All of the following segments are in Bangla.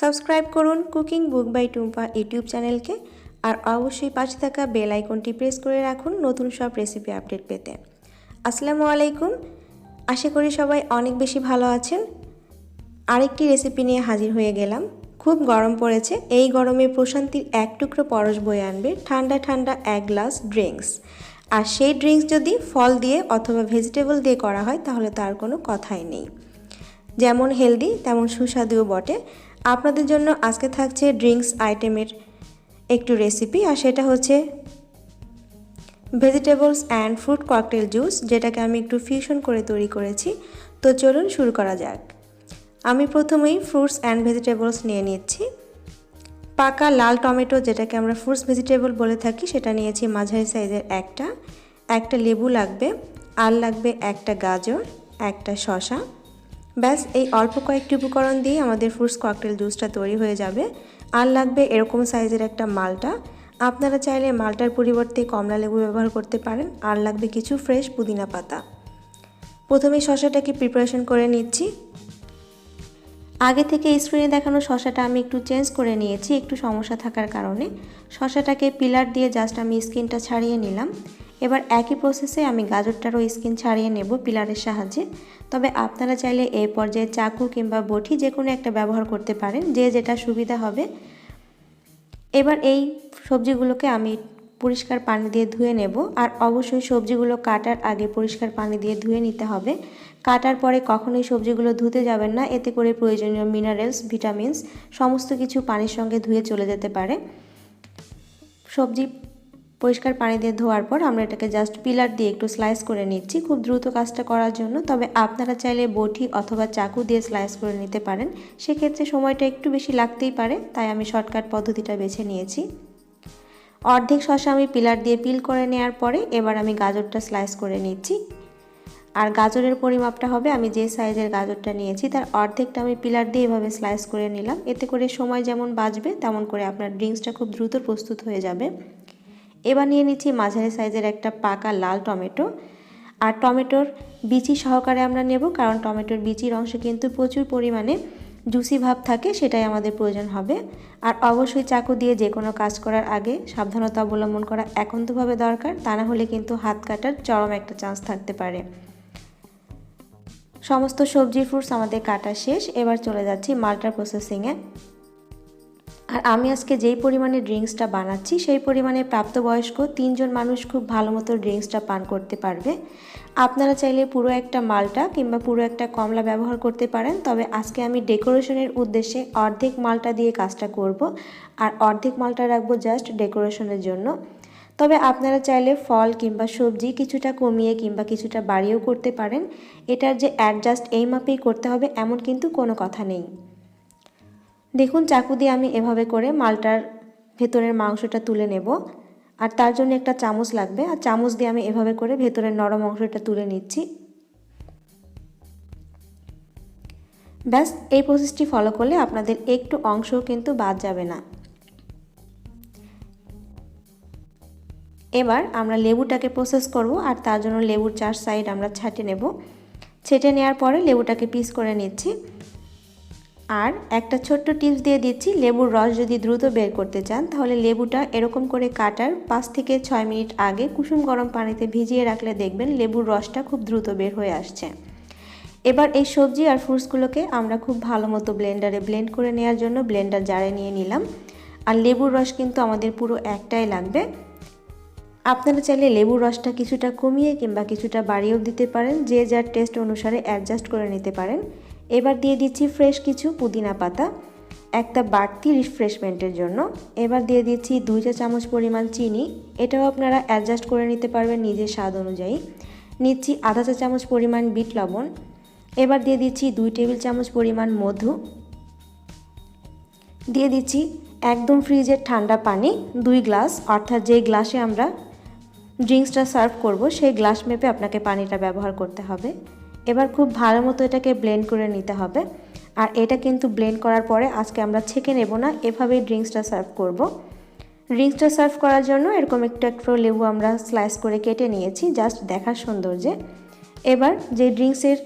সাবস্ক্রাইব করুন cooking book by Tumpa YouTube চ্যানেলকে আর অবশ্যই পাশে থাকা বেল আইকনটি প্রেস করে রাখুন নতুন সব রেসিপি আপডেট পেতে। আসসালামু আলাইকুম। আশা করি সবাই অনেক বেশি ভালো আছেন। আরেকটি রেসিপি নিয়ে হাজির হয়ে গেলাম। খুব গরম পড়েছে। এই গরমে প্রশান্তির এক টুকরো পরশ বয়ে আনবে ঠান্ডা ঠান্ডা এক গ্লাস ড্রিঙ্কস। আর সেই ড্রিঙ্কস যদি ফল দিয়ে অথবা ভেজিটেবল দিয়ে করা হয় তাহলে তার কোনো কথাই নেই। যেমন হেলদি, তেমন সুস্বাদুও বটে। আপনাদের জন্য আজকে থাকছে ড্রিঙ্কস আইটেমের একটু রেসিপি, আর সেটা হচ্ছে vegetables and fruit cocktail juice, যেটাকে আমি একটু ফিউশন করে তৈরি করেছি। তো চলুন শুরু করা যাক। আমি প্রথমেই ফ্রুটস অ্যান্ড ভেজিটেবলস নিয়ে নিচ্ছি। পাকা লাল টমেটো, যেটাকে আমরা ফ্রুটস ভেজিটেবল বলে থাকি, সেটা নিয়েছি মাঝারি সাইজের একটা। একটা লেবু লাগবে, আর লাগবে একটা গাজর, একটা শশা ব্যাস, এই অল্প কয়েকটি উপকরণ দিয়ে আমাদের ফ্রুটস ককটেল জুসটা তৈরি হয়ে যাবে। আর লাগবে এরকম সাইজের একটা মালটা। আপনারা চাইলে মালটার পরিবর্তে কমলা লেবু ব্যবহার করতে পারেন। আর লাগবে কিছু ফ্রেশ পুদিনা পাতা। প্রথমে শশাটাকে প্রিপারেশন করে নিচ্ছি। আগে থেকে স্ক্রিনে দেখানো শশাটা আমি একটু চেঞ্জ করে নিয়েছি, একটু সমস্যা থাকার কারণে। শশাটাকে পিলার দিয়ে জাস্ট আমি স্কিনটা ছাড়িয়ে নিলাম। এবার একই প্রসেসে আমি গাজরটারও স্কিন ছাড়িয়ে নেব পিলারের সাহায্যে। তবে আপনারা চাইলে এই পর্যায়ে চাকু কিংবা বটি যে কোনো একটা ব্যবহার করতে পারেন, যে যেটা সুবিধা হবে। এবার এই সবজিগুলোকে আমি পরিষ্কার পানি দিয়ে ধুয়ে নেব, আর অবশ্যই সবজিগুলো কাটার আগে পরিষ্কার পানি দিয়ে ধুয়ে নিতে হবে। কাটার পরে কখনোই সবজিগুলো ধুতে যাবেন না, এতে করে প্রয়োজনীয় মিনারেলস ভিটামিনস সমস্ত কিছু পানির সঙ্গে ধুয়ে চলে যেতে পারে। সবজি পরিষ্কার পানি দিয়ে ধোয়ার পর আমরা এটাকে জাস্ট পিলার দিয়ে একটু স্লাইস করে নিচ্ছি। খুব দ্রুত কাজটা করার জন্য, তবে আপনারা চাইলে বটি অথবা চাকু দিয়ে স্লাইস করে নিতে পারেন। সেক্ষেত্রে সময়টা একটু বেশি লাগতেই পারে, তাই আমি শর্টকাট পদ্ধতিটা বেছে নিয়েছি। অর্ধেক শশা আমি পিলার দিয়ে পিল করে নেওয়ার পরে এবার আমি গাজরটা স্লাইস করে নিচ্ছি। আর গাজরের পরিমাপটা হবে, আমি যে সাইজের গাজরটা নিয়েছি তার অর্ধেকটা আমি পিলার দিয়ে এভাবে স্লাইস করে নিলাম। এতে করে সময় যেমন বাঁচবে, তেমন করে আপনার ড্রিঙ্কসটা খুব দ্রুত প্রস্তুত হয়ে যাবে। এবার নিয়ে নিচ্ছি মাঝারি সাইজের একটা পাকা লাল টমেটো। আর টমেটোর বিচি সহকারে আমরা নেব, কারণ টমেটোর বিচির অংশ কিন্তু প্রচুর পরিমাণে জুসি ভাব থাকে, সেটাই আমাদের প্রয়োজন হবে। আর অবশ্যই চাকু দিয়ে যে কোনো কাজ করার আগে সাবধানতা অবলম্বন করা একান্তভাবে দরকার, তা না হলে কিন্তু হাত কাটার চরম একটা চান্স থাকতে পারে। সমস্ত সবজি ফ্রুটস আমাদের কাটা শেষ। এবার চলে যাচ্ছি মাল্টার প্রসেসিংয়ে আর আমি আজকে যেই পরিমাণে ড্রিঙ্কসটা বানাচ্ছি, সেই পরিমাণে প্রাপ্তবয়স্ক তিনজন মানুষ খুব ভালো মতো ড্রিঙ্কসটা পান করতে পারবে। আপনারা চাইলে পুরো একটা মালটা কিংবা পুরো একটা কমলা ব্যবহার করতে পারেন, তবে আজকে আমি ডেকোরেশনের উদ্দেশ্যে অর্ধেক মালটা দিয়ে কাজটা করব আর অর্ধেক মালটা রাখব জাস্ট ডেকোরেশনের জন্য। তবে আপনারা চাইলে ফল কিংবা সবজি কিছুটা কমিয়ে কিংবা কিছুটা বাড়িয়েও করতে পারেন। এটার যে অ্যাডজাস্ট এই মাপেই করতে হবে, এমন কিন্তু কোনো কথা নেই। দেখুন চাকু দিয়ে আমি এভাবে করে মালটার ভেতরের মাংসটা তুলে নেব। আর তার জন্য একটা চামচ লাগবে। আর চামচ দিয়ে আমি এভাবে করে ভেতরের নরম অংশটা তুলে নিচ্ছি। ব্যাস, এই প্রসেসটি ফলো করলে আপনাদের একটু অংশও কিন্তু বাদ যাবে না। এবার আমরা লেবুটাকে প্রসেস করব আর তার জন্য লেবুর চার সাইড আমরা ছাটে নেব। ছেটে নেওয়ার পরে লেবুটাকে পিস করে নিচ্ছি। আর একটা ছোট্ট টিপস দিয়ে দিচ্ছি, লেবুর রস যদি দ্রুত বের করতে চান, তাহলে লেবুটা এরকম করে কাটার পাঁচ থেকে ছয় মিনিট আগে কুসুম গরম পানিতে ভিজিয়ে রাখলে দেখবেন লেবুর রসটা খুব দ্রুত বের হয়ে আসছে। এবার এই সবজি আর ফ্রুটসগুলোকে আমরা খুব ভালো মতো ব্লেন্ডারে ব্লেন্ড করে নেওয়ার জন্য ব্লেন্ডার জারে নিয়ে নিলাম। আর লেবুর রস কিন্তু আমাদের পুরো একটাই লাগবে। আপনারা চাইলে লেবুর রসটা কিছুটা কমিয়ে কিংবা কিছুটা বাড়িয়েও দিতে পারেন, যে যার টেস্ট অনুসারে অ্যাডজাস্ট করে নিতে পারেন। এবার দিয়ে দিচ্ছি ফ্রেশ কিছু পুদিনা পাতা, একটা বাড়তি রিফ্রেশমেন্টের জন্য। এবার দিয়ে দিচ্ছি দুই চা চামচ পরিমাণ চিনি। এটাও আপনারা অ্যাডজাস্ট করে নিতে পারবেন নিজের স্বাদ অনুযায়ী। নিচ্ছি আধা চা চামচ পরিমাণ বিট লবণ। এবার দিয়ে দিচ্ছি দুই টেবিল চামচ পরিমাণ মধু। দিয়ে দিচ্ছি একদম ফ্রিজের ঠান্ডা পানি, দুই গ্লাস। অর্থাৎ যেই গ্লাসে আমরা ড্রিঙ্কসটা সার্ভ করব, সেই গ্লাস মেপে আপনাকে পানিটা ব্যবহার করতে হবে। এবার খুব ভালো মতো এটাকে ব্লেন্ড করে নিতে হবে। আর এটা কিন্তু ব্লেন্ড করার পরে আজকে আমরা ছেঁকে নেব না, এভাবেই ড্রিঙ্কসটা সার্ভ করব। ড্রিঙ্কসটা সার্ভ করার জন্য এরকম একটু একটু লেবু আমরা স্লাইস করে কেটে নিয়েছি জাস্ট দেখার সৌন্দর্যে। এবার যে ড্রিঙ্কসের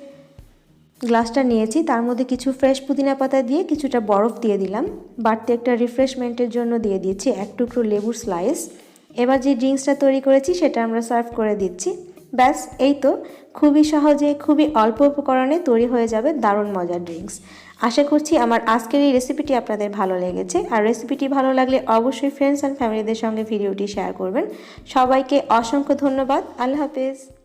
গ্লাসটা নিয়েছি, তার মধ্যে কিছু ফ্রেশ পুদিনা পাতা দিয়ে কিছুটা বরফ দিয়ে দিলাম। বাড়তি একটা রিফ্রেশমেন্টের জন্য দিয়ে দিচ্ছি এক টুকরো লেবুর স্লাইস এবার যে ড্রিঙ্কসটা তৈরি করেছি, সেটা আমরা সার্ভ করে দিচ্ছি। ব্যাস, এই তো। খুবই সহজে, খুবই অল্প উপকরণে তৈরি হয়ে যাবে দারুণ মজার ড্রিঙ্কস আশা করছি আমার আজকের এই রেসিপিটি আপনাদের ভালো লেগেছে। আর রেসিপিটি ভালো লাগলে অবশ্যই ফ্রেন্ডস অ্যান্ড ফ্যামিলিদের সঙ্গে ভিডিওটি শেয়ার করবেন। সবাইকে অসংখ্য ধন্যবাদ। আল্লাহ হাফেজ।